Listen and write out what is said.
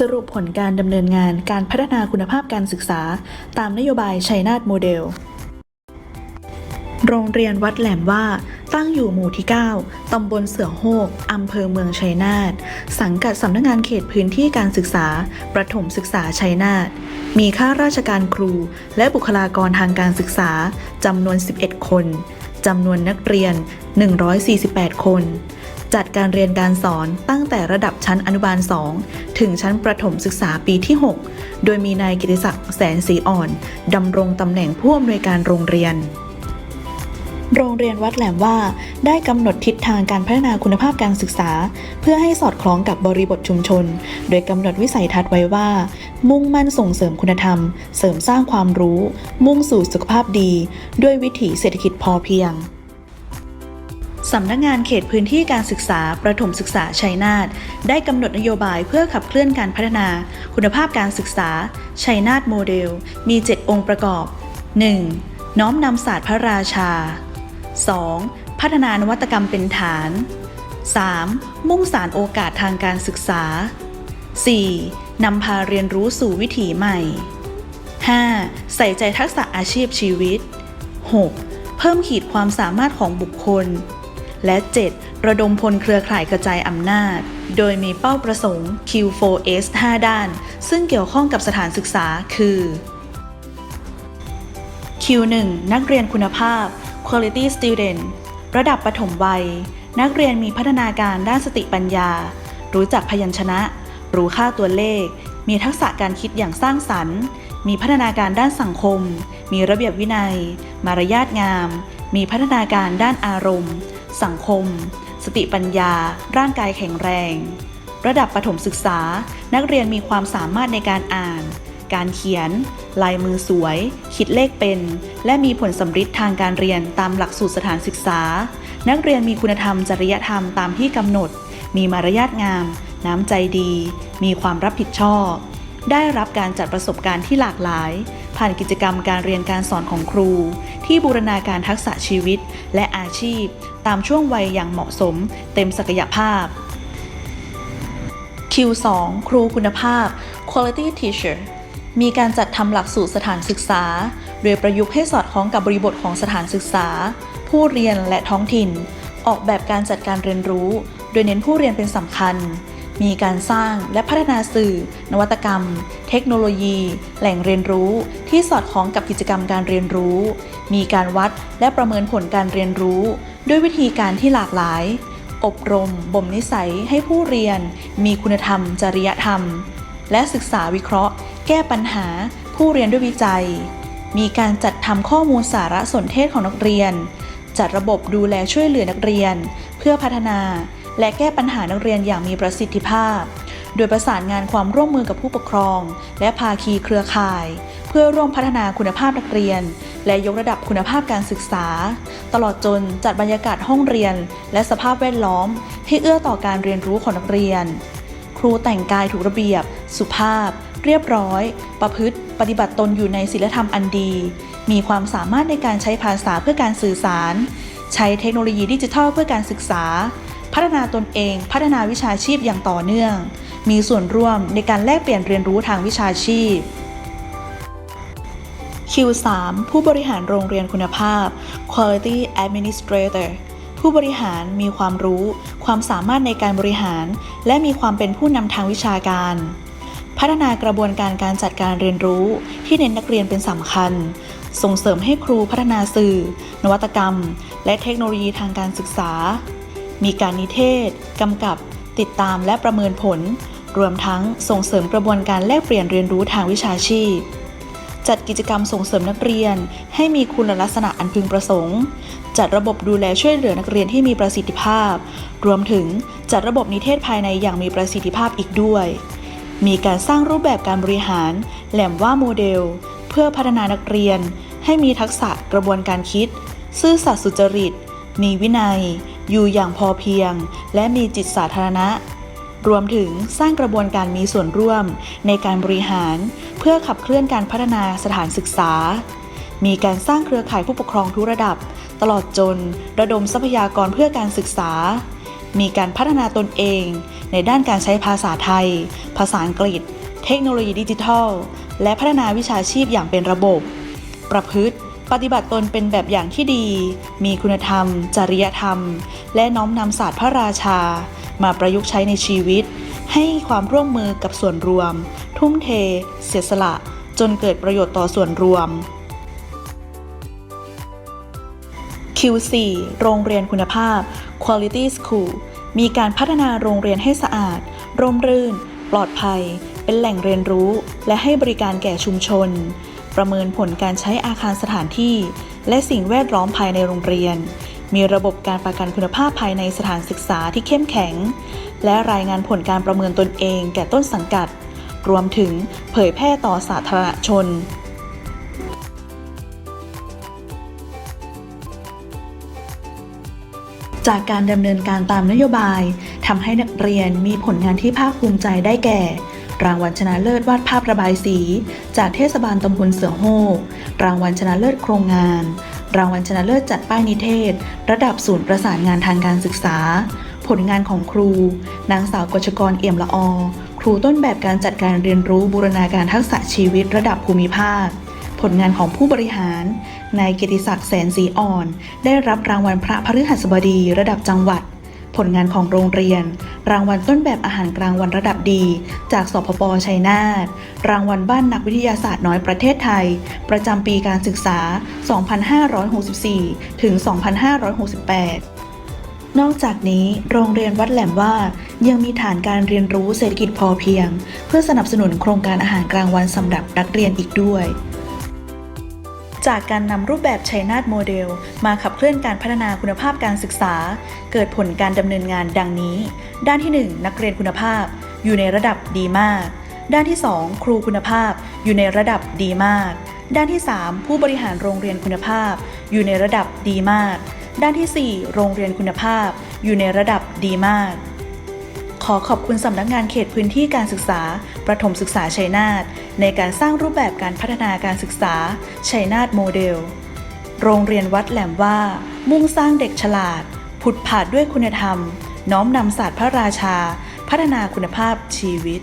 สรุปผลการดำเนินงานการพัฒนาคุณภาพการศึกษา ตามนโยบายชัยนาทโมเดล โรงเรียนวัดแหลมว่า ตั้งอยู่หมู่ที่ 9 ตำบลเสือโฮกอำเภอเมืองชัยนาท สังกัดสำนักงานเขตพื้นที่การศึกษา ประถมศึกษาชัยนาท มีข้าราชการครู และบุคลากรทางการศึกษาจำนวน 11 คนจำนวนนักเรียน 148 คน จัดการเรียนการสอนตั้งแต่ระดับชั้นอนุบาล 2 ถึงชั้นประถมศึกษาปีที่ 6 โดยมีนายกิติศักดิ์แสนสีอ่อนดำรงตำแหน่งผู้อำนวยการโรงเรียน โรงเรียนวัดแหลมว่า ได้กำหนดทิศทางการพัฒนาคุณภาพการศึกษา เพื่อให้สอดคล้องกับบริบทชุมชน โดยกำหนดวิสัยทัศน์ไว้ว่า มุ่งมั่นส่งเสริมคุณธรรม เสริมสร้างความรู้ มุ่งสู่สุขภาพดี ด้วยวิถีเศรษฐกิจพอเพียง สำนักงานเขตพื้นที่การศึกษาประถมศึกษาชัยนาทได้กำหนดนโยบายเพื่อขับเคลื่อนการพัฒนา คุณภาพการศึกษาชัยนาทโมเดล มี 7 องค์ประกอบ 1. น้อมนำศาสตร์พระราชา 2. พัฒนานวัตกรรมเป็นฐาน 3. มุ่งสารโอกาสทางการศึกษา 4. นำพาเรียนรู้สู่วิถีใหม่ 5. ใส่ใจทักษะอาชีพชีวิต 6. เพิ่มขีดความสามารถของบุคคล และ 7. ระดมพลเครือข่ายกระจายอำนาจ โดยมีเป้าประสงค์ Q4S 5 ด้าน ซึ่งเกี่ยวข้องกับสถานศึกษาคือ Q1 นักเรียนคุณภาพ Quality Student ระดับประถมวัย นักเรียนมีพัฒนาการด้านสติปัญญา รู้จักพยัญชนะ รู้ค่าตัวเลข มีทักษะการคิดอย่างสร้างสรรค์ มีพัฒนาการด้านสังคม มีระเบียบวินัย มารยาทงาม มีพัฒนาการด้านอารมณ์ สังคม สติปัญญา ร่างกายแข็งแรง ระดับประถมศึกษา นักเรียนมีความสามารถในการอ่าน การเขียน ลายมือสวย คิดเลขเป็น และมีผลสำฤทธิ์ทางการเรียนตามหลักสูตรสถานศึกษา นักเรียนมีคุณธรรมจริยธรรมตามที่กำหนด มีมารยาทงาม น้ำใจดี มีความรับผิดชอบ ได้รับการจัดประสบการณ์ที่หลากหลาย ผ่านกิจกรรมการเรียนการสอนของครู ที่บูรณาการทักษะชีวิตและอาชีพ ตามช่วงวัยอย่างเหมาะสม เต็มศักยภาพ Q2 ครูคุณภาพ Quality Teacher มีการจัดทำหลักสูตรสถานศึกษา โดยประยุกต์ให้สอดคล้องกับบริบทของสถานศึกษา ผู้เรียนและท้องถิ่น ออกแบบการจัดการเรียนรู้ โดยเน้นผู้เรียนเป็นสำคัญ มีการสร้างและพัฒนาสื่อ นวัตกรรม เทคโนโลยี แหล่งเรียนรู้ที่สอดคล้องกับกิจกรรมการเรียนรู้ มีการวัดและประเมินผลการเรียนรู้ ด้วยวิธีการที่หลากหลาย อบรม บ่มนิสัยให้ผู้เรียน มีคุณธรรม จริยธรรม และศึกษาวิเคราะห์ แก้ปัญหา ผู้เรียนด้วยวิจัย มีการจัดทำข้อมูลสารสนเทศของนักเรียน จัดระบบดูแลช่วยเหลือนักเรียน เพื่อพัฒนา และแก้ปัญหานักเรียนอย่างมีประสิทธิภาพ โดยประสานงานความร่วมมือกับผู้ปกครอง และภาคีเครือข่าย เพื่อร่วมพัฒนาคุณภาพนักเรียน และยกระดับคุณภาพการศึกษา ตลอดจนจัดบรรยากาศห้องเรียน และสภาพแวดล้อมให้เอื้อต่อการเรียนรู้ของนักเรียน ครูแต่งกายถูกระเบียบ สุภาพ เรียบร้อย ประพฤติ ปฏิบัติตนอยู่ในศีลธรรมอันดี มีความสามารถในการใช้ภาษาเพื่อการสื่อสาร ใช้เทคโนโลยีดิจิทัลเพื่อการศึกษา พัฒนาตนเอง พัฒนาวิชาชีพอย่างต่อเนื่อง มีส่วนร่วมในการแลกเปลี่ยนเรียนรู้ทางวิชาชีพ Q3 ผู้บริหารโรงเรียนคุณภาพ Quality Administrator ผู้บริหารมีความรู้ ความสามารถในการบริหาร และมีความเป็นผู้นำทางวิชาการ พัฒนากระบวนการการจัดการเรียนรู้ ที่เน้นนักเรียนเป็นสำคัญ ส่งเสริมให้ครูพัฒนาสื่อ นวัตกรรม และเทคโนโลยีทางการศึกษา มีการนิเทศ กำกับ ติดตามและประเมินผล รวมทั้งส่งเสริมกระบวนการแลกเปลี่ยนเรียนรู้ทางวิชาชีพ จัดกิจกรรมส่งเสริมนักเรียน ให้มีคุณลักษณะอันพึงประสงค์ จัดระบบดูแลช่วยเหลือนักเรียนที่มีประสิทธิภาพ รวมถึงจัดระบบนิเทศภายในอย่างมีประสิทธิภาพอีกด้วย มีการสร้างรูปแบบการบริหาร แหลมว่าโมเดล เพื่อพัฒนานักเรียน ให้มีทักษะกระบวนการคิด ซื่อสัตย์สุจริตมีวินัย อยู่อย่างพอเพียง และมีจิตสาธารณะ รวมถึงสร้างกระบวนการมีส่วนร่วมในการบริหาร เพื่อขับเคลื่อนการพัฒนาสถานศึกษา มีการสร้างเครือข่ายผู้ปกครองทุกระดับ ตลอดจนระดมทรัพยากรเพื่อการศึกษา มีการพัฒนาตนเอง ในด้านการใช้ภาษาไทย ภาษาอังกฤษ เทคโนโลยีดิจิทัล และพัฒนาวิชาชีพอย่างเป็นระบบ ประพฤติ ปฏิบัติตนเป็นแบบอย่างที่ดี มีคุณธรรม จริยธรรม และน้อมนำศาสตร์พระราชา มาประยุกต์ใช้ในชีวิต ให้ความร่วมมือกับส่วนรวม ทุ่มเท เสียสละ จนเกิดประโยชน์ต่อส่วนรวม Q4 โรงเรียนคุณภาพ Quality School มีการพัฒนาโรงเรียนให้สะอาด ร่มรื่น ปลอดภัย เป็นแหล่งเรียนรู้ และให้บริการแก่ชุมชน ประเมินผลการใช้อาคารสถานที่ และสิ่งแวดล้อมภายในโรงเรียน มีระบบการประกันคุณภาพภายในสถานศึกษาที่เข้มแข็ง และรายงานผลการประเมินตนเองแก่ต้นสังกัด รวมถึงเผยแพร่ต่อสาธารณชนจากการดำเนินการตามนโยบายทำให้นักเรียนมีผลงานที่ภาคภูมิใจได้แก่ รางวัลชนะเลิศวาดภาพระบายสี จากเทศบาลตำบลเสือโฮกรางวัลชนะเลิศโครงงาน รางวัลชนะเลิศจัดป้ายนิเทศ ระดับศูนย์ประสานงานทางการศึกษา ผลงานของครู นางสาวกชกรเอี่ยมละอครูต้นแบบการจัดการเรียนรู้บูรณาการทักษะชีวิตระดับภูมิภาค ผลงานของผู้บริหาร นายเกียรติศักดิ์แสนสีอ่อน ได้รับรางวัลพระพฤหัสบดีระดับจังหวัด ผลงานของโรงเรียน รางวัลต้นแบบอาหารกลางวันระดับดี จากสพปชัยนาทรางวัลบ้านนักวิทยาศาสตร์น้อยประเทศไทย ประจำปีการศึกษา 2564 ถึง 2568นอกจากนี้โรงเรียนวัดแหลมว่ายังมีฐานการเรียนรู้เศรษฐกิจพอเพียง เพื่อสนับสนุนโครงการอาหารกลางวันสำหรับนักเรียนอีกด้วย จากการนำรูปแบบชัยนาทโมเดล มาขับเคลื่อนการพัฒนาคุณภาพการศึกษา เกิดผลการดำเนินงานดังนี้ ด้านที่ 1 นักเรียนคุณภาพ อยู่ในระดับดีมาก ด้านที่ 2 ครูคุณภาพ อยู่ในระดับดีมาก ด้านที่ 3 ผู้บริหารโรงเรียนคุณภาพ อยู่ในระดับดีมาก ด้านทีสี่4 โรงเรียนคุณภาพ อยู่ในระดับดีมาก อขอบคุณสำนักงานเขตพื้นที่การศึกษา ประถมศึกษาชัยนาทในการสร้างรูปแบบการพัฒนาการศึกษาชัยนาทโมเดล โรงเรียนวัดแหลมว่า มุ่งสร้างเด็กฉลาด ผุดผาดด้วยคุณธรรม น้อมนำศาสตร์พระราชา พัฒนาคุณภาพชีวิต